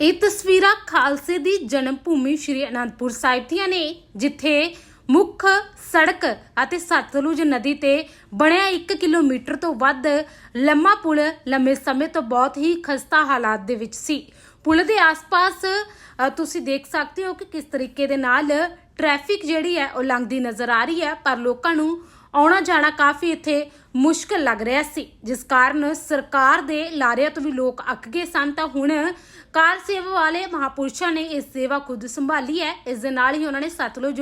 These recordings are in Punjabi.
ਇਹ ਤਸਵੀਰਾਂ ਖਾਲਸੇ ਦੀ ਜਨਮ ਭੂਮੀ ਸ਼੍ਰੀ ਅਨੰਦਪੁਰ ਸਾਹਿਬ ਦੀਆਂ ਨੇ, ਜਿੱਥੇ ਮੁੱਖ ਸੜਕ ਅਤੇ ਸਤਲੁਜ ਨਦੀ ਤੇ ਬਣਿਆ 1 ਕਿਲੋਮੀਟਰ ਤੋਂ ਵੱਧ ਲੰਮਾ ਪੁਲ ਲੰਮੇ ਸਮੇਂ ਤੋਂ ਬਹੁਤ ਹੀ ਖਸਤਾ ਹਾਲਾਤ ਦੇ ਵਿੱਚ ਸੀ। ਪੁਲ ਦੇ ਆਸ-ਪਾਸ ਤੁਸੀਂ ਦੇਖ ਸਕਦੇ ਹੋ ਕਿ ਕਿਸ ਤਰੀਕੇ ਦੇ ਨਾਲ ਟ੍ਰੈਫਿਕ ਜਿਹੜੀ ਹੈ, ਉਹ ਲੰਘਦੀ ਨਜ਼ਰ ਆ ਰਹੀ ਹੈ, ਪਰ ਲੋਕਾਂ ਨੂੰ ਆਉਣਾ ਜਾਣਾ ਕਾਫੀ ਇੱਥੇ ਮੁਸ਼ਕਲ ਲੱਗ ਰਿਹਾ ਸੀ। ਜਿਸ ਕਾਰਨ ਸਰਕਾਰ ਦੇ ਲਾਰਿਆਂ ਤੋਂ ਵੀ ਲੋਕ ਅੱਕ ਗਏ ਸਨ, ਤਾਂ ਹੁਣ ਕਾਰ ਸੇਵਾ ਵਾਲੇ ਮਹਾਪੁਰਸ਼ਾਂ ਨੇ ਇਹ ਸੇਵਾ ਖੁਦ ਸੰਭਾਲੀ ਹੈ। ਇਸ ਦੇ ਨਾਲ ਹੀ ਉਹਨਾਂ ਨੇ ਸਤਲੁਜ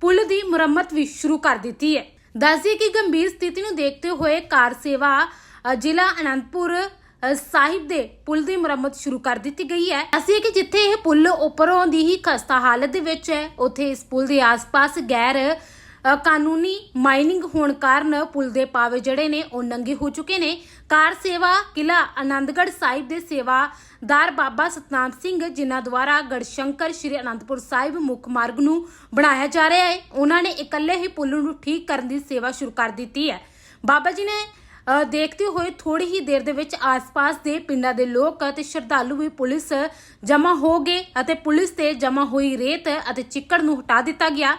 ਪੁਲ ਦੀ ਮੁਰੰਮਤ ਵੀ ਸ਼ੁਰੂ ਕਰ ਦਿੱਤੀ ਹੈ। ਦੱਸਦੀ ਕਿ ਗੰਭੀਰ ਸਥਿਤੀ ਨੂੰ ਦੇਖਦੇ ਹੋਏ ਕਾਰ ਸੇਵਾ ਜ਼ਿਲ੍ਹਾ ਅਨੰਦਪੁਰ ਸਾਹਿਬ ਦੇ ਪੁਲ ਦੀ ਮੁਰੰਮਤ ਸ਼ੁਰੂ ਕਰ ਦਿੱਤੀ ਗਈ ਹੈ। ਅਸੀਂ ਕਿ ਜਿੱਥੇ ਇਹ ਪੁਲ ਉੱਪਰੋਂ ਦੀ ਹੀ ਖਸਤਾ ਹਾਲਤ ਦੇ ਵਿੱਚ ਹੈ, ਉੱਥੇ ਇਸ ਪੁਲ ਦੇ ਆਸ-ਪਾਸ ਗੈਰ ਕਾਨੂੰਨੀ ਮਾਈਨਿੰਗ ਹੋਣ ਕਾਰਨ ਪੁਲ ਦੇ ਪਾਵੇ ਜਿਹੜੇ ਨੇ ਉਹ ਨੰਗੇ ਹੋ ਚੁੱਕੇ ਨੇ। ਕਾਰ ਸੇਵਾ ਕਿਲਾ ਆਨੰਦਗੜ੍ਹ ਸਾਹਿਬ ਦੇ ਸੇਵਾਦਾਰ ਬਾਬਾ ਸਤਨਾਮ ਸਿੰਘ, ਜਿਨ੍ਹਾਂ ਦੁਆਰਾ ਗੜਸ਼ੰਕਰ ਸ਼੍ਰੀ ਅਨੰਦਪੁਰ ਸਾਹਿਬ ਮੁੱਖ ਮਾਰਗ ਨੂੰ ਬਣਾਇਆ ਜਾ ਰਿਹਾ ਹੈ, ਉਹਨਾਂ ਨੇ ਇਕੱਲੇ ਹੀ ਪੁਲ ਨੂੰ ਠੀਕ ਕਰਨ ਦੀ ਸੇਵਾ ਸ਼ੁਰੂ ਕਰ ਦਿੱਤੀ ਹੈ। ਬਾਬਾ ਜੀ ਨੇ ਦੇਖਦੇ ਹੋਏ ਥੋੜੀ ਹੀ ਦੇਰ ਦੇ ਵਿੱਚ ਆਸ-ਪਾਸ ਦੇ ਪਿੰਡਾਂ ਦੇ ਲੋਕ ਅਤੇ ਸ਼ਰਧਾਲੂ ਵੀ ਪੁਲਿਸ ਜਮ੍ਹਾਂ ਹੋ ਗਏ ਅਤੇ ਪੁਲਿਸ ਤੇ ਜਮ੍ਹਾਂ ਹੋਈ ਰੇਤ ਅਤੇ ਚਿੱਕੜ ਨੂੰ ਹਟਾ ਦਿੱਤਾ ਗਿਆ।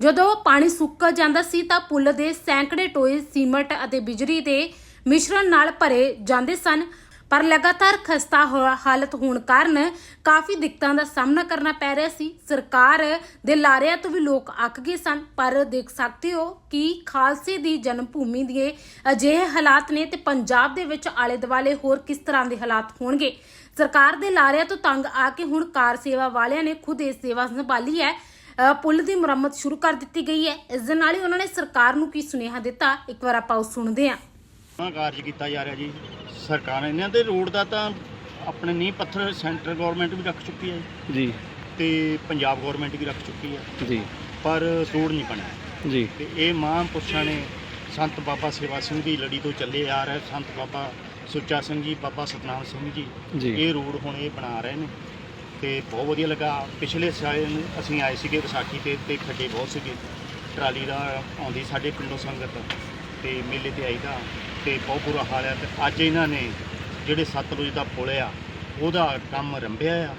ਜਦੋਂ ਪਾਣੀ ਸੁੱਕ ਜਾਂਦਾ ਸੀ ਤਾਂ ਪੁਲ ਦੇ ਸੈਂਕੜੇ ਟੋਏ ਸੀਮਟ ਅਤੇ ਬਿਜਲੀ ਦੇ ਮਿਸ਼ਰਣ ਨਾਲ ਭਰੇ ਜਾਂਦੇ ਸਨ। ਪਰ ਲਗਾਤਾਰ ਖਸਤਾ ਹਾਲਤ ਹੋਣ ਕਾਰਨ ਕਾਫੀ ਦਿੱਕਤਾਂ ਦਾ ਸਾਹਮਣਾ ਕਰਨਾ ਪੈ ਰਿਹਾ ਸੀ। ਸਰਕਾਰ ਦੇ ਲਾਰਿਆਂ ਤੋਂ ਵੀ ਲੋਕ ਅੱਕ ਗਏ ਸਨ। ਪਰ ਦੇਖ ਸਕਦੇ ਹੋ ਕਿ ਖਾਲਸੇ ਦੀ ਜਨਮ ਭੂਮੀ ਦੇ ਅਜਿਹੇ ਹਾਲਾਤ ਨੇ ਤੇ ਪੰਜਾਬ ਦੇ ਵਿੱਚ ਆਲੇ ਦੁਆਲੇ ਹੋਰ ਕਿਸ ਤਰ੍ਹਾਂ ਦੇ ਹਾਲਾਤ ਹੋਣਗੇ? ਸਰਕਾਰ ਦੇ ਲਾਰਿਆਂ ਤੋਂ ਤੰਗ ਆ ਕੇ ਹੁਣ ਕਾਰ ਸੇਵਾ ਵਾਲਿਆਂ ਨੇ ਖੁਦ ਇਹ ਸੇਵਾ ਸੰਭਾਲੀ ਹੈ। ਪੁਲ ਦੀ ਮੁਰੰਮਤ ਸ਼ੁਰੂ ਕਰ ਦਿੱਤੀ ਗਈ ਹੈ। ਇਸ ਦੇ ਨਾਲ ਹੀ ਉਹਨਾਂ ਨੇ ਸਰਕਾਰ ਨੂੰ ਕੀ ਸੁਨੇਹਾ ਦਿੱਤਾ ਇੱਕ ਵਾਰ ਆਪਾਂ ਉਹ ਸੁਣਦੇ ਹਾਂ। ਨਾ ਕਾਰਜ ਕੀਤਾ ਜਾ ਰਿਹਾ ਜੀ। ਸਰਕਾਰ ਇਹਨਾਂ ਦੇ ਰੋਡ ਦਾ ਤਾਂ ਆਪਣੇ ਨੀਂਹ ਪੱਥਰ ਸੈਂਟਰ ਗਵਰਨਮੈਂਟ ਵੀ ਰੱਖ ਚੁੱਕੀ ਹੈ। ਜੀ। ਤੇ ਪੰਜਾਬ ਗਵਰਨਮੈਂਟ ਵੀ ਰੱਖ ਚੁੱਕੀ ਹੈ। ਜੀ। ਪਰ ਰੋਡ ਨਹੀਂ ਬਣਿਆ। ਜੀ। ਤੇ ਇਹ ਮਹਾਂਪੁਰਸ਼ਾਂ ਨੇ ਸੰਤ ਬਾਬਾ ਸੇਵਾ ਸਿੰਘ ਦੀ ਲੜੀ ਤੋਂ ਚੱਲੇ ਆ ਰਹੇ ਸੰਤ ਬਾਬਾ ਸੁੱਚਾ ਸਿੰਘ ਜੀ ਬਾਬਾ ਸਤਨਾਮ ਸਿੰਘ ਜੀ। ਜੀ। ਇਹ ਰੋਡ ਹੁਣ ਇਹ ਬਣਾ ਰਹੇ ਨੇ। ਤੇ ਬਹੁਤ ਵਧੀਆ ਲੱਗਾ। ਪਿਛਲੇ ਸਾਲ ਅਸੀਂ ਆਏ ਸੀਗੇ ਵਿਸਾਖੀ ਤੇ ਤੇ ਖੱਡੇ ਬਹੁਤ ਸੀਗੇ। ਟਰਾਲੀ ਦਾ ਆਉਂਦੀ ਸਾਡੇ ਪਿੰਡੋਂ ਸੰਗਤ ਤੇ ਮੇਲੇ ਤੇ ਆਈ ਆਈਦਾ ਤੇ ਬਹੁਤ ਬੁਰਾ ਹਾਲ ਹੈ ਤੇ ਅੱਜ ਇਹਨਾਂ ਨੇ ਜਿਹੜੇ ਸਤਲੁਜ ਦਾ ਪੁਲ ਆ, ਉਹਦਾ ਕੰਮ ਰੰਭਿਆ ਆ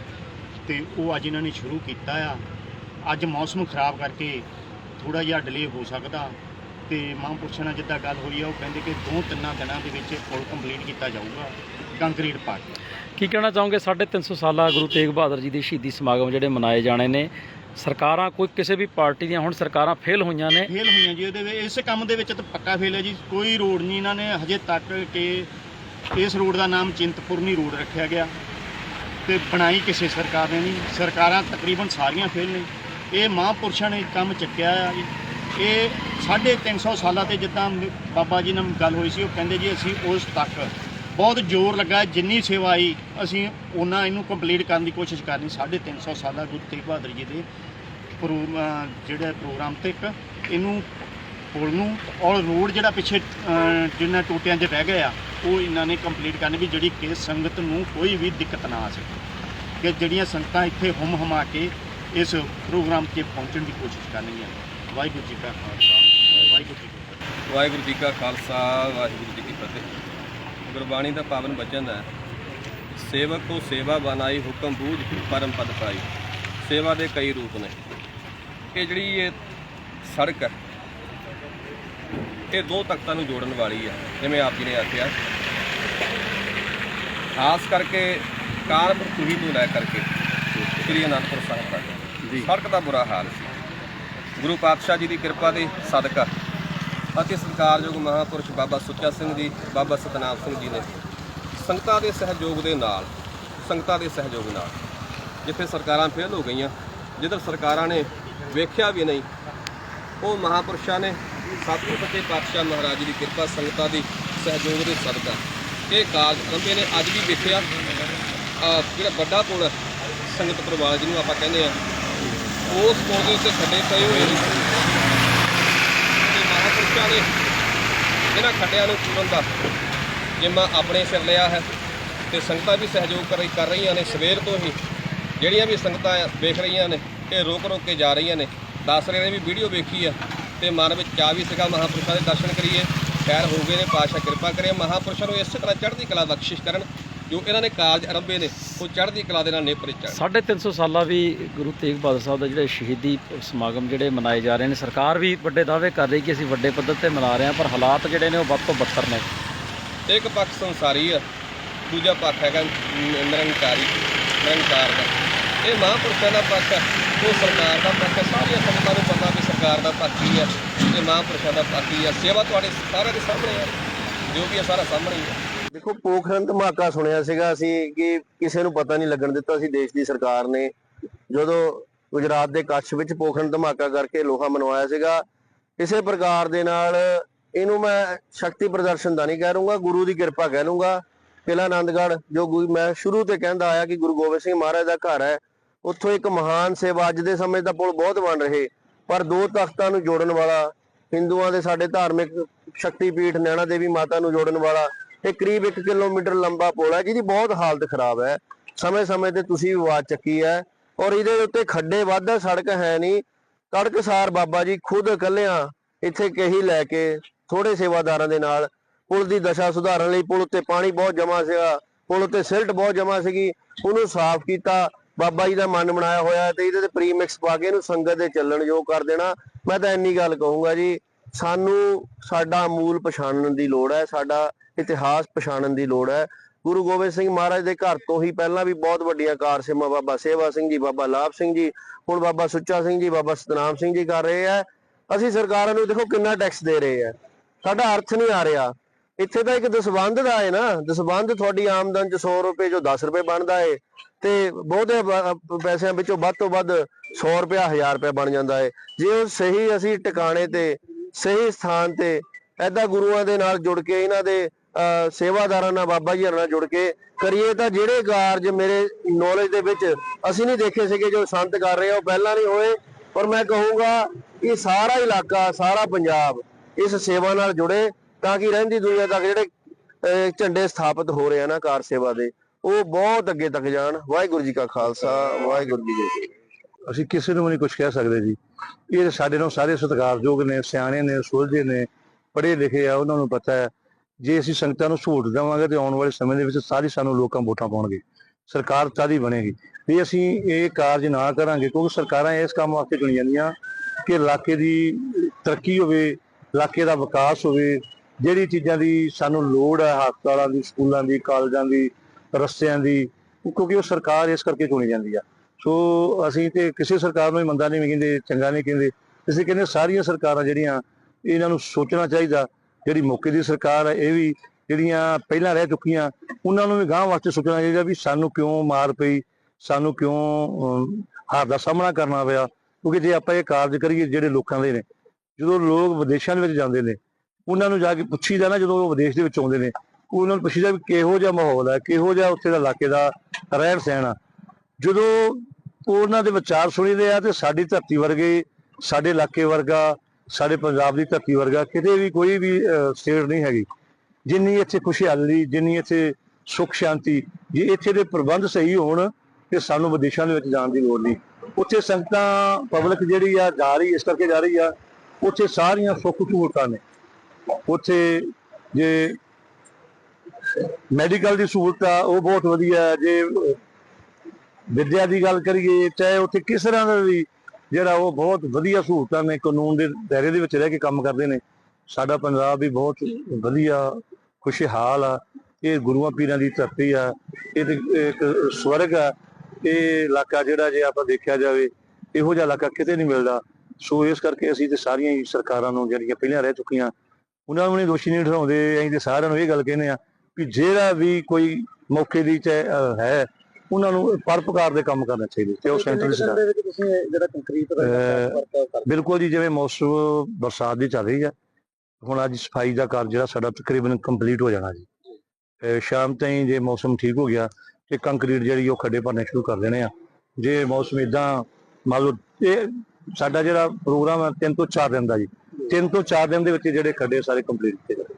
ਤੇ ਉਹ ਅੱਜ ਇਹਨਾਂ ਨੇ ਸ਼ੁਰੂ ਕੀਤਾ ਆ। ਅੱਜ ਮੌਸਮ ਖਰਾਬ ਕਰਕੇ ਥੋੜਾ ਜਿਹਾ ਡਿਲੇ ਹੋ ਸਕਦਾ ਤੇ ਮਹਾਂਪੁਰਸ਼ਾਂ ਨਾਲ ਜਿੱਦਾਂ ਗੱਲ ਹੋਈ ਆ, ਉਹ ਕਹਿੰਦੇ ਕਿ ਦੋ ਤਿੰਨਾਂ ਦਿਨਾਂ ਦੇ ਵਿੱਚ ਪੁਲ ਕੰਪਲੀਟ ਕੀਤਾ ਜਾਊਗਾ। ਕੰਕਰੀਟ ਪਾ ਕੇ। ਕੀ ਕਹਿਣਾ ਚਾਹੋਗੇ? 350 ਸਾਲਾ ਗੁਰੂ ਤੇਗ ਬਹਾਦਰ ਜੀ ਦੇ ਸ਼ਹੀਦੀ ਸਮਾਗਮ ਜਿਹੜੇ ਮਨਾਏ ਜਾਣੇ ਨੇ ਸਰਕਾਰਾਂ ਕੋਈ ਕਿਸੇ ਵੀ ਪਾਰਟੀ ਦੀਆਂ ਹੁਣ ਸਰਕਾਰਾਂ ਫੇਲ ਹੋਈਆਂ ਨੇ? ਫੇਲ ਹੋਈਆਂ ਜੀ ਇਹਦੇ ਵਿੱਚ ਇਸ ਕੰਮ ਦੇ ਵਿੱਚ ਤਾਂ ਪੱਕਾ ਫੇਲ ਹੈ ਜੀ। ਕੋਈ ਰੋਡ ਨਹੀਂ ਇਹਨਾਂ ਨੇ ਹਜੇ ਤੱਕ ਕਿ ਇਸ ਰੋਡ ਦਾ ਨਾਮ ਚਿੰਤਪੁਰਨੀ ਰੋਡ ਰੱਖਿਆ ਗਿਆ। ਤੇ ਬਣਾਈ ਕਿਸੇ ਸਰਕਾਰ ਨੇ ਨਹੀਂ। ਸਰਕਾਰਾਂ ਤਕਰੀਬਨ ਸਾਰੀਆਂ ਫੇਲ ਨੇ। ਇਹ ਮਹਾਂਪੁਰਸ਼ਾਂ ਨੇ ਕੰਮ ਚੱਕਿਆ ਆ ਜੀ। ਇਹ 350 ਸਾਲਾਂ ਤੇ ਜਿੱਦਾਂ ਬਾਬਾ ਜੀ ਨਾਲ ਗੱਲ ਹੋਈ ਸੀ ਉਹ ਕਹਿੰਦੇ ਜੀ ਅਸੀਂ ਉਸ ਤੱਕ ਬਹੁਤ ਜ਼ੋਰ ਲੱਗਾ, ਜਿੰਨੀ ਸੇਵਾ ਆਈ, ਅਸੀਂ ਉਹਨਾਂ ਇਹਨੂੰ ਕੰਪਲੀਟ ਕਰਨ ਦੀ ਕੋਸ਼ਿਸ਼ ਕਰਨੀ। 350 ਸਾਲਾਂ ਗੁਰੂ ਤੇਗ ਬਹਾਦਰ ਜੀ ਦੇ ਪ੍ਰੋ ਅਹ, ਜਿਹੜਾ ਪ੍ਰੋਗਰਾਮ ਤੇ ਇੱਕ ਇਹਨੂੰ ਪੁਲ ਨੂੰ ਔਰ ਰੋਡ ਜਿਹੜਾ ਪਿੱਛੇ ਜਿੰਨਾ ਟੋਟਿਆਂ 'ਚ ਰਹਿ ਗਿਆ ਉਹ ਇਹਨਾਂ ਨੇ ਕੰਪਲੀਟ ਕਰਨੀ ਵੀ ਜਿਹੜੀ ਕਿ ਸੰਗਤ ਨੂੰ ਕੋਈ ਵੀ ਦਿੱਕਤ ਨਾ ਆ ਸਕੇ। ਕਿ ਜਿਹੜੀਆਂ ਸੰਗਤਾਂ ਇੱਥੇ ਹੁਮ ਹਮਾ ਕੇ ਇਸ ਪ੍ਰੋਗਰਾਮ 'ਤੇ ਪਹੁੰਚਣ ਦੀ ਕੋਸ਼ਿਸ਼ ਕਰਨਗੀਆਂ। ਵਾਹਿਗੁਰੂ ਜੀ ਕਾ ਖਾਲਸਾ, ਵਾਹਿਗੁਰੂ ਜੀ ਕੀ ਫਤਿਹ। ਵਾਹਿਗੁਰੂ ਜੀ ਕਾ ਖਾਲਸਾ, ਵਾਹਿਗੁਰੂ ਜੀ ਕੀ ਫਤਿਹ। ਗੁਰਬਾਣੀ ਦਾ ਪਾਵਨ ਬਚਨ ਹੈ। ਸੇਵਕ ਕੋ ਸੇਵਾ ਬਨਾਈ ਹੁਕਮ ਬੂਝ ਪਰਮ ਪਦ ਪਾਈ। ਸੇਵਾ ਦੇ ਕਈ ਰੂਪ ਨੇ। ਇਹ ਜਿਹੜੀ ਇਹ ਸੜਕ ਹੈ ਇਹ ਦੋ ਤਖਤਾਂ ਨੂੰ ਜੋੜਨ ਵਾਲੀ ਹੈ ਜਿਵੇਂ ਆਪ ਜੀ ਨੇ ਆਖਿਆ। ਖਾਸ ਕਰਕੇ ਕਾਨਪੁਰ ਖੂਹੀ ਤੋਂ ਲੈ ਕਰਕੇ ਸ੍ਰੀ ਅਨੰਦਪੁਰ ਸਾਹਿਬ ਤੱਕ। ਜੀ। ਸੜਕ ਦਾ ਬੁਰਾ ਹਾਲ ਸੀ। ਗੁਰੂ ਪਾਤਸ਼ਾਹ ਜੀ ਦੀ ਕਿਰਪਾ ਦੇ ਸਦਕਾ ਅਤੇ ਸਤਿਕਾਰਯੋਗ ਮਹਾਪੁਰਸ਼ ਬਾਬਾ ਸੁੱਚਾ ਸਿੰਘ ਜੀ, ਬਾਬਾ ਸਤਨਾਮ ਸਿੰਘ ਜੀ ਨੇ ਸੰਗਤਾਂ ਦੇ ਸਹਿਯੋਗ ਦੇ ਨਾਲ, ਸੰਗਤਾਂ ਦੇ ਸਹਿਯੋਗ ਨਾਲ ਜਿੱਥੇ ਸਰਕਾਰਾਂ ਫੇਲ ਹੋ ਗਈਆਂ, ਜਿੱਧਰ ਸਰਕਾਰਾਂ ਨੇ ਵੇਖਿਆ ਵੀ ਨਹੀਂ, ਉਹ ਮਹਾਪੁਰਸ਼ਾਂ ਨੇ ਸਤਿਗੁਰੂ ਫਤਿਹ ਪਾਤਸ਼ਾਹ ਮਹਾਰਾਜ ਜੀ ਦੀ ਕਿਰਪਾ ਸੰਗਤਾਂ ਦੀ ਸਹਿਯੋਗ ਦੇ ਸਦਕਾ ਇਹ ਕਾਰਜ ਅਰੰਭੇ ਨੇ ਅੱਜ ਵੀ ਵੇਖਿਆ। ਜਿਹੜਾ ਵੱਡਾ ਪੁਲ ਸੰਗਤ ਪਰਿਵਾਰ ਜਿਹਨੂੰ ਆਪਾਂ ਕਹਿੰਦੇ ਆ, ਉਸ ਪੁਲ ਦੇ ਉੱਤੇ ਖੱਡੇ ਪਏ ਹੋਏ ਨੇ। ਮਹਾਪੁਰਸ਼ਾਂ ਨੇ ਇਹਨਾਂ ਖੱਡਿਆਂ ਨੂੰ ਪੂਰਨ ਦਾ ਜਿੰਮਾ ਆਪਣੇ ਸਿਰ ਲਿਆ ਹੈ ਤੇ ਸੰਗਤਾਂ ਵੀ ਸਹਿਯੋਗ ਕਰ ਕਰ ਰਹੀਆਂ ਨੇ, ਸਵੇਰ ਤੋਂ ਹੀ ਜਿਹੜੀਆਂ ਵੀ ਸੰਗਤਾਂ ਵੇਖ ਰਹੀਆਂ ਨੇ ਇਹ ਰੋਕ ਰੋਕ ਕੇ ਜਾ ਰਹੀਆਂ ਨੇ। ਦੱਸ ਰਹੇ ਨੇ ਵੀ ਵੀਡੀਓ ਵੇਖੀ ਆ ਤੇ ਮਨ ਵਿੱਚ ਚਾਅ ਵੀ ਸੀਗਾ ਮਹਾਪੁਰਸ਼ਾਂ ਦੇ ਦਰਸ਼ਨ ਕਰੀਏ। ਖੈਰ ਹੋ ਗਏ ਨੇ ਪਾਸ਼ਾ ਕਿਰਪਾ ਕਰੇ। ਮਹਾਪੁਰਸ਼ਾਂ ਨੂੰ ਇਸੇ ਤਰ੍ਹਾਂ ਚੜ੍ਹਦੀ ਕਲਾ ਬਖਸ਼ਿਸ਼ ਕਰਨ। ਜੋ ਇਹਨਾਂ ਨੇ ਕਾਰਜ ਆਰੰਭੇ ਨੇ ਉਹ ਚੜ੍ਹਦੀ ਕਲਾ ਦੇ ਨਾਲ ਨੇਪਰੇ ਚੜ੍ਹ। 350 ਸਾਲਾ ਵੀ ਗੁਰੂ ਤੇਗ ਬਹਾਦਰ ਸਾਹਿਬ ਦਾ ਜਿਹੜੇ ਸ਼ਹੀਦੀ ਸਮਾਗਮ ਜਿਹੜੇ ਮਨਾਏ ਜਾ ਰਹੇ ਨੇ ਸਰਕਾਰ ਵੀ ਵੱਡੇ ਦਾਅਵੇ ਕਰ ਰਹੀ ਕਿ ਅਸੀਂ ਵੱਡੇ ਪੱਧਰ ਤੇ ਮਨਾ ਰਹੇ ਹਾਂ ਪਰ ਹਾਲਾਤ ਜਿਹੜੇ ਨੇ ਉਹ ਵੱਧ ਤੋਂ ਬੱਤਰ ਨੇ। ਇੱਕ ਪੱਖ ਸੰਸਾਰੀ ਆ ਦੂਜਾ ਪੱਖ ਹੈਗਾ ਨਿਰੰਕਾਰੀ ਨਿਰੰਕਾਰ ਦਾ। ਇਹ ਮਹਾਂਪੁਰਸ਼ਾਂ ਦਾ ਪੱਖ ਹੈ ਉਹ ਸਰਕਾਰ ਦਾ ਪੱਖ ਹੈ ਸਾਰੀਆਂ ਸੰਗਤਾਂ ਨੂੰ ਪਤਾ ਵੀ ਸਰਕਾਰ ਦਾ ਪੱਖ ਕੀ ਹੈ ਤੇ ਮਹਾਂਪੁਰਸ਼ਾਂ ਦਾ ਪੱਖ ਕੀ ਹੈ ਸੇਵਾ ਤੁਹਾਡੇ ਸਾਰਿਆਂ ਦੇ ਸਾਹਮਣੇ ਹੈ ਜੋ ਵੀ ਹੈ ਸਾਰਾ ਸਾਹਮਣੇ ਹੀ ਹੈ ਦੇਖੋ ਪੋਖਰਨ ਧਮਾਕਾ ਸੁਣਿਆ ਸੀਗਾ ਅਸੀਂ ਕਿ ਕਿਸੇ ਨੂੰ ਪਤਾ ਨਹੀਂ ਲੱਗਣ ਦਿੱਤਾ ਸੀ ਦੇਸ਼ ਦੀ ਸਰਕਾਰ ਨੇ। ਜਦੋਂ ਗੁਜਰਾਤ ਦੇ ਕੱਛ ਵਿੱਚ ਪੋਖਰਨ ਧਮਾਕਾ ਕਰਕੇ ਲੋਹਾ ਮਨਵਾਇਆ ਸੀਗਾ ਕਿਸੇ ਪ੍ਰਕਾਰ ਦੇ ਨਾਲ ਇਹਨੂੰ ਮੈਂ ਸ਼ਕਤੀ ਪ੍ਰਦਰਸ਼ਨ ਦਾ ਨਹੀਂ ਕਹਿ ਰਹੂੰਗਾ, ਗੁਰੂ ਦੀ ਕਿਰਪਾ ਕਹਿ ਲੂੰਗਾ। ਕਿਲ੍ਹਾ ਆਨੰਦਗੜ੍ਹ ਜੋ ਗੁਰੂ ਮੈਂ ਸ਼ੁਰੂ ਤੇ ਕਹਿੰਦਾ ਆਇਆ ਕਿ ਗੁਰੂ ਗੋਬਿੰਦ ਸਿੰਘ ਮਹਾਰਾਜ ਦਾ ਘਰ ਹੈ, ਉੱਥੋਂ ਇੱਕ ਮਹਾਨ ਸੇਵਾ ਅੱਜ ਦੇ ਸਮੇਂ ਦਾ ਪੁਲ ਬਹੁਤ ਬਣ ਰਹੇ। ਪਰ ਦੋ ਤਖਤਾਂ ਨੂੰ ਜੋੜਨ ਵਾਲਾ, ਹਿੰਦੂਆਂ ਦੇ ਸਾਡੇ ਧਾਰਮਿਕ ਸ਼ਕਤੀਪੀਠ, ਨੈਣਾ ਦੇਵੀ ਮਾਤਾ ਨੂੰ ਜੋੜਨ ਵਾਲਾ ਇਹ ਕਰੀਬ 1 ਕਿਲੋਮੀਟਰ ਲੰਬਾ ਪੁਲ ਹੈ, ਜਿਹਦੀ ਬਹੁਤ ਹਾਲਤ ਖਰਾਬ ਹੈ। ਸਮੇਂ-ਸਮੇਂ ਤੇ ਤੁਸੀਂ ਵੀ ਆਵਾਜ਼ ਚੱਕੀ ਹੈ ਔਰ ਇਹਦੇ ਉੱਤੇ ਖੱਡੇ ਵੱਧ ਸੜਕ ਹੈ ਨਹੀਂ। ਕੜਕਸਾਰ ਬਾਬਾ ਜੀ ਖੁਦ ਇਕੱਲਿਆਂ ਇੱਥੇ ਕਹੀ ਲੈ ਕੇ ਥੋੜੇ ਸੇਵਾਦਾਰਾਂ ਦੇ ਨਾਲ ਪੁਲ ਦੀ ਦਸ਼ਾ ਸੁਧਾਰਨ ਲਈ ਪੁਲ ਉੱਤੇ ਪਾਣੀ ਬਹੁਤ ਜਮਾ ਸੀਗਾ, ਪੁਲ ਉੱਤੇ ਸਿਲਟ ਬਹੁਤ ਜਮਾ ਸੀਗੀ, ਉਹਨੂੰ ਸਾਫ਼ ਕੀਤਾ, ਬਾਬਾ ਜੀ ਦਾ ਮਨ ਬਣਾਇਆ ਹੋਇਆ ਤੇ ਇਹਦੇ ਤੇ ਪ੍ਰੀਮਿਕਸ ਪਾ ਕੇ ਇਹਨੂੰ ਸੰਗਤ ਦੇ ਚੱਲਣ ਯੋਗ ਕਰ ਦੇਣਾ। ਮੈਂ ਤਾਂ ਇੰਨੀ ਗੱਲ ਕਹੂੰਗਾ ਜੀ, ਸਾਨੂੰ ਸਾਡਾ ਮੂਲ ਪਛਾਣਨ ਦੀ ਲੋੜ ਹੈ, ਸਾਡਾ ਇਤਿਹਾਸ ਪਛਾਣਨ ਦੀ ਲੋੜ ਹੈ। ਗੁਰੂ ਗੋਬਿੰਦ ਸਿੰਘ ਮਹਾਰਾਜ ਦੇ ਘਰ ਤੋਂ ਹੀ ਪਹਿਲਾਂ ਵੀ ਬਹੁਤ ਵੱਡੀਆਂ ਕਾਰਸੇਵਾ ਬਾਬਾ ਸੇਵਾ ਸਿੰਘ ਜੀ, ਬਾਬਾ ਲਾਭ ਸਿੰਘ ਜੀ, ਹੁਣ ਬਾਬਾ ਸੁੱਚਾ ਸਿੰਘ ਜੀ, ਬਾਬਾ ਸਤਨਾਮ ਸਿੰਘ ਜੀ ਕਰ ਰਹੇ ਆ ਅਸੀਂ ਸਰਕਾਰਾਂ ਨੂੰ ਦੇਖੋ ਕਿੰਨਾ ਟੈਕਸ ਦੇ ਰਹੇ ਆ ਸਾਡਾ ਅਰਥ ਨਹੀਂ ਆ ਰਿਹਾ। ਇੱਥੇ ਤਾਂ ਇੱਕ ਦਸਵੰਧ ਦਾ ਹੈ ਨਾ। ਦਸਵੰਧ ਤੁਹਾਡੀ ਆਮਦਨ ਚ 100 ਰੁਪਏ ਜੋ 10 ਰੁਪਏ ਬਣਦਾ ਏ। ਤੇ ਬਹੁਤੇ ਪੈਸਿਆਂ ਵਿੱਚੋਂ ਵੱਧ ਤੋਂ ਵੱਧ 100 ਰੁਪਏ 1000 ਰੁਪਏ ਬਣ ਜਾਂਦਾ ਏ। ਜੇ ਉਹ ਸਹੀ ਅਸੀਂ ਟਿਕਾਣੇ ਤੇ, ਸਹੀ ਸਥਾਨ ਤੇ ਐਦਾਂ ਗੁਰੂਆਂ ਦੇ ਨਾਲ ਜੁੜ ਕੇ ਇਹਨਾਂ ਦੇ ਸੇਵਾਦਾਰਾਂ ਨਾਲ ਬਾਬਾ ਜੀ ਹਰਾਂ ਨਾਲ ਜੁੜ ਕੇ ਕਰੀਏ ਤਾਂ ਜਿਹੜੇ ਕਾਰਜ ਮੇਰੇ ਨੌਲੇਜ ਦੇ ਵਿੱਚ ਅਸੀਂ ਨਹੀਂ ਦੇਖੇ ਸੀਗੇ, ਜੋ ਸੰਤ ਕਰ ਰਹੇ ਆ, ਉਹ ਪਹਿਲਾਂ ਨਹੀਂ ਹੋਏ। ਪਰ ਮੈਂ ਕਹੂੰਗਾ ਕਿ ਸਾਰਾ ਇਲਾਕਾ, ਸਾਰਾ ਪੰਜਾਬ ਇਸ ਸੇਵਾ ਨਾਲ ਜੁੜੇ ਤਾਂ ਕਿ ਰਹਿੰਦੀ ਦੁਨੀਆ ਤੱਕ ਜਿਹੜੇ ਝੰਡੇ ਸਥਾਪਿਤ ਹੋ ਰਹੇ ਆ ਨਾ ਕਾਰ ਸੇਵਾ ਦੇ, ਉਹ ਬਹੁਤ ਅੱਗੇ ਤੱਕ ਜਾਣ। ਵਾਹਿਗੁਰੂ ਜੀ ਕਾ ਖਾਲਸਾ, ਵਾਹਿਗੁਰੂ ਜੀ ਕੀ ਅਸੀਂ ਕਿਸੇ ਨੂੰ ਵੀ ਨਹੀਂ ਕੁਝ ਕਹਿ ਸਕਦੇ ਜੀ। ਇਹ ਸਾਡੇ ਨਾਲ ਸਾਰੇ ਸਤਿਕਾਰਯੋਗ ਨੇ, ਸਿਆਣੇ ਨੇ, ਸੁਲਝੇ ਨੇ, ਪੜ੍ਹੇ ਲਿਖੇ ਆ, ਉਹਨਾਂ ਨੂੰ ਪਤਾ ਹੈ। ਜੇ ਅਸੀਂ ਸੰਗਤਾਂ ਨੂੰ ਸਹੂਲਤ ਦੇਵਾਂਗੇ ਤੇ ਆਉਣ ਵਾਲੇ ਸਮੇਂ ਦੇ ਵਿੱਚ ਸਾਰੀ ਸਾਨੂੰ ਲੋਕਾਂ ਵੋਟਾਂ ਪਾਉਣਗੇ, ਸਰਕਾਰ ਤਾਦੀ ਬਣੇਗੀ। ਵੀ ਅਸੀਂ ਇਹ ਕਾਰਜ ਨਾ ਕਰਾਂਗੇ, ਕਿਉਂਕਿ ਸਰਕਾਰਾਂ ਇਸ ਕੰਮ ਵਾਸਤੇ ਚੁਣੀ ਜਾਂਦੀਆਂ ਕਿ ਇਲਾਕੇ ਦੀ ਤਰੱਕੀ ਹੋਵੇ, ਇਲਾਕੇ ਦਾ ਵਿਕਾਸ ਹੋਵੇ, ਜਿਹੜੀ ਚੀਜ਼ਾਂ ਦੀ ਸਾਨੂੰ ਲੋੜ ਹੈ, ਹਸਪਤਾਲਾਂ ਦੀ, ਸਕੂਲਾਂ ਦੀ, ਕਾਲਜਾਂ ਦੀ, ਰਸਤਿਆਂ ਦੀ, ਕਿਉਂਕਿ ਉਹ ਸਰਕਾਰ ਇਸ ਕਰਕੇ ਚੁਣੀ ਜਾਂਦੀ ਆ। ਸੋ ਅਸੀਂ ਤੇ ਕਿਸੇ ਸਰਕਾਰ ਨੂੰ ਹੀ ਮੰਦਾ ਨਹੀਂ ਕਹਿੰਦੇ ਚੰਗਾ ਨਹੀਂ ਕਹਿੰਦੇ। ਅਸੀਂ ਕਹਿੰਦੇ ਸਾਰੀਆਂ ਸਰਕਾਰਾਂ ਜਿਹੜੀਆਂ, ਇਹਨਾਂ ਨੂੰ ਸੋਚਣਾ ਚਾਹੀਦਾ ਜਿਹੜੀ ਮੌਕੇ ਦੀ ਸਰਕਾਰ ਹੈ, ਇਹ ਵੀ ਜਿਹੜੀਆਂ ਪਹਿਲਾਂ ਰਹਿ ਚੁੱਕੀਆਂ, ਉਹਨਾਂ ਨੂੰ ਵੀ ਗਾਂਹ ਵਾਸਤੇ ਸੋਚਣਾ ਚਾਹੀਦਾ ਵੀ ਸਾਨੂੰ ਕਿਉਂ ਮਾਰ ਪਈ, ਸਾਨੂੰ ਕਿਉਂ ਹਾਰ ਦਾ ਸਾਹਮਣਾ ਕਰਨਾ ਪਿਆ। ਕਿਉਂਕਿ ਜੇ ਆਪਾਂ ਇਹ ਕਾਰਜ ਕਰੀਏ ਜਿਹੜੇ ਲੋਕਾਂ ਦੇ ਨੇ, ਜਦੋਂ ਲੋਕ ਵਿਦੇਸ਼ਾਂ ਦੇ ਵਿੱਚ ਜਾਂਦੇ ਨੇ, ਉਹਨਾਂ ਨੂੰ ਜਾ ਕੇ ਪੁੱਛੀਦਾ ਨਾ ਜਦੋਂ ਉਹ ਵਿਦੇਸ਼ ਦੇ ਵਿੱਚ ਆਉਂਦੇ ਨੇ ਉਹਨਾਂ ਨੂੰ ਪੁੱਛੀਦਾ ਵੀ ਕਿਹੋ ਜਿਹਾ ਮਾਹੌਲ ਹੈ, ਕਿਹੋ ਜਿਹਾ ਉੱਥੇ ਦਾ ਇਲਾਕੇ ਦਾ ਰਹਿਣ ਸਹਿਣ ਆ। ਜਦੋਂ ਉਹਨਾਂ ਦੇ ਵਿਚਾਰ ਸੁਣੀਦੇ ਆ ਤੇ ਸਾਡੀ ਧਰਤੀ ਵਰਗੇ, ਸਾਡੇ ਇਲਾਕੇ ਵਰਗਾ ਸਾਡੇ ਪੰਜਾਬ ਦੀ ਧਰਤੀ ਵਰਗਾ ਕਿਤੇ ਵੀ ਕੋਈ ਵੀ ਸਟੇਟ ਨਹੀਂ ਹੈਗੀ। ਜਿੰਨੀ ਇੱਥੇ ਖੁਸ਼ਹਾਲੀ, ਜਿੰਨੀ ਇੱਥੇ ਸੁਖ ਸ਼ਾਂਤੀ, ਜੇ ਇੱਥੇ ਦੇ ਪ੍ਰਬੰਧ ਸਹੀ ਹੋਣ, ਤੇ ਸਾਨੂੰ ਵਿਦੇਸ਼ਾਂ ਦੇ ਵਿੱਚ ਜਾਣ ਦੀ ਲੋੜ ਨਹੀਂ। ਉੱਥੇ ਸੰਗਤਾਂ ਪਬਲਿਕ ਜਿਹੜੀ ਆ, ਜਾ ਰਹੀ, ਇਸ ਕਰਕੇ ਜਾ ਰਹੀ ਆ, ਉੱਥੇ ਸਾਰੀਆਂ ਸੁੱਖ ਸਹੂਲਤਾਂ ਨੇ। ਉੱਥੇ ਜੇ ਮੈਡੀਕਲ ਦੀ ਸਹੂਲਤ ਆ, ਉਹ ਬਹੁਤ ਵਧੀਆ, ਜੇ ਵਿਦਿਆ ਦੀ ਗੱਲ ਕਰੀਏ, ਚਾਹੇ ਉੱਥੇ ਕਿਸ ਤਰ੍ਹਾਂ ਦਾ ਵੀ ਜਿਹੜਾ ਉਹ ਬਹੁਤ ਵਧੀਆ ਸਹੂਲਤਾਂ ਨੇ, ਕਾਨੂੰਨ ਦੇ ਦਾਇਰੇ ਦੇ ਵਿੱਚ ਰਹਿ ਕੇ ਕੰਮ ਕਰਦੇ ਨੇ। ਸਾਡਾ ਪੰਜਾਬ ਵੀ ਬਹੁਤ ਵਧੀਆ ਖੁਸ਼ਹਾਲ ਆ। ਇਹ ਗੁਰੂਆਂ ਪੀਰਾਂ ਦੀ ਧਰਤੀ ਆ, ਇਹ ਇੱਕ ਸਵਰਗ ਆ। ਇਹ ਇਲਾਕਾ ਜਿਹੜਾ ਜੇ ਆਪਾਂ ਦੇਖਿਆ ਜਾਵੇ, ਇਹੋ ਜਿਹਾ ਇਲਾਕਾ ਕਿਤੇ ਨਹੀਂ ਮਿਲਦਾ। ਸੋ ਇਸ ਕਰਕੇ ਅਸੀਂ ਤੇ ਸਾਰੀਆਂ ਹੀ ਸਰਕਾਰਾਂ ਨੂੰ ਜਿਹੜੀਆਂ ਪਹਿਲਾਂ ਰਹਿ ਚੁੱਕੀਆਂ, ਉਹਨਾਂ ਨੂੰ ਨਹੀਂ ਦੋਸ਼ੀ ਨਹੀਂ ਠਹਿਰਾਉਂਦੇ। ਅਸੀਂ ਤੇ ਸਾਰਿਆਂ ਨੂੰ ਇਹ ਗੱਲ ਕਹਿੰਦੇ ਆ ਵੀ ਜਿਹੜਾ ਵੀ ਕੋਈ ਮੌਕੇ ਦੀ ਚਾਹੇ ਹੈ ਉਹਨਾਂ ਨੂੰ ਪਰਪਕਾਰ ਦੇ ਕੰਮ ਕਰਨਾ ਚਾਹੀਦਾ ਤੇ ਉਹ ਸੈਂਟਰ ਦੀ ਵਿੱਚ ਤੁਸੀਂ ਜਿਹੜਾ ਕੰਕਰੀਟ ਅਹ, ਬਿਲਕੁਲ ਜੀ ਜਿਵੇਂ ਮੌਸਮ ਬਰਸਾਤ ਦੀ ਚੱਲ ਰਹੀ ਹੈ ਹੁਣ ਅੱਜ ਸਫ਼ਾਈ ਦਾ ਕਾਰਜ ਜਿਹੜਾ ਸਾਡਾ ਤਕਰੀਬਨ ਕੰਪਲੀਟ ਹੋ ਜਾਣਾ ਜੀ। ਸ਼ਾਮ ਤਾਈਂ ਜੇ ਮੌਸਮ ਠੀਕ ਹੋ ਗਿਆ ਤੇ ਕੰਕਰੀਟ ਜਿਹੜੀ ਉਹ ਖੱਡੇ ਭਰਨੇ ਸ਼ੁਰੂ ਕਰ ਦੇਣੇ ਆ। ਜੇ ਮੌਸਮ ਇਦਾਂ ਮੰਨ ਲਓ ਇਹ ਸਾਡਾ ਜਿਹੜਾ ਪ੍ਰੋਗਰਾਮ ਹੈ 3 ਤੋਂ 4 ਦਿਨ ਦਾ ਜੀ। 3 ਤੋਂ 4 ਦਿਨ ਦੇ ਵਿੱਚ ਜਿਹੜੇ ਖੱਡੇ ਸਾਰੇ ਕੰਪਲੀਟ ਕੀਤੇ ਜਾਣਗੇ।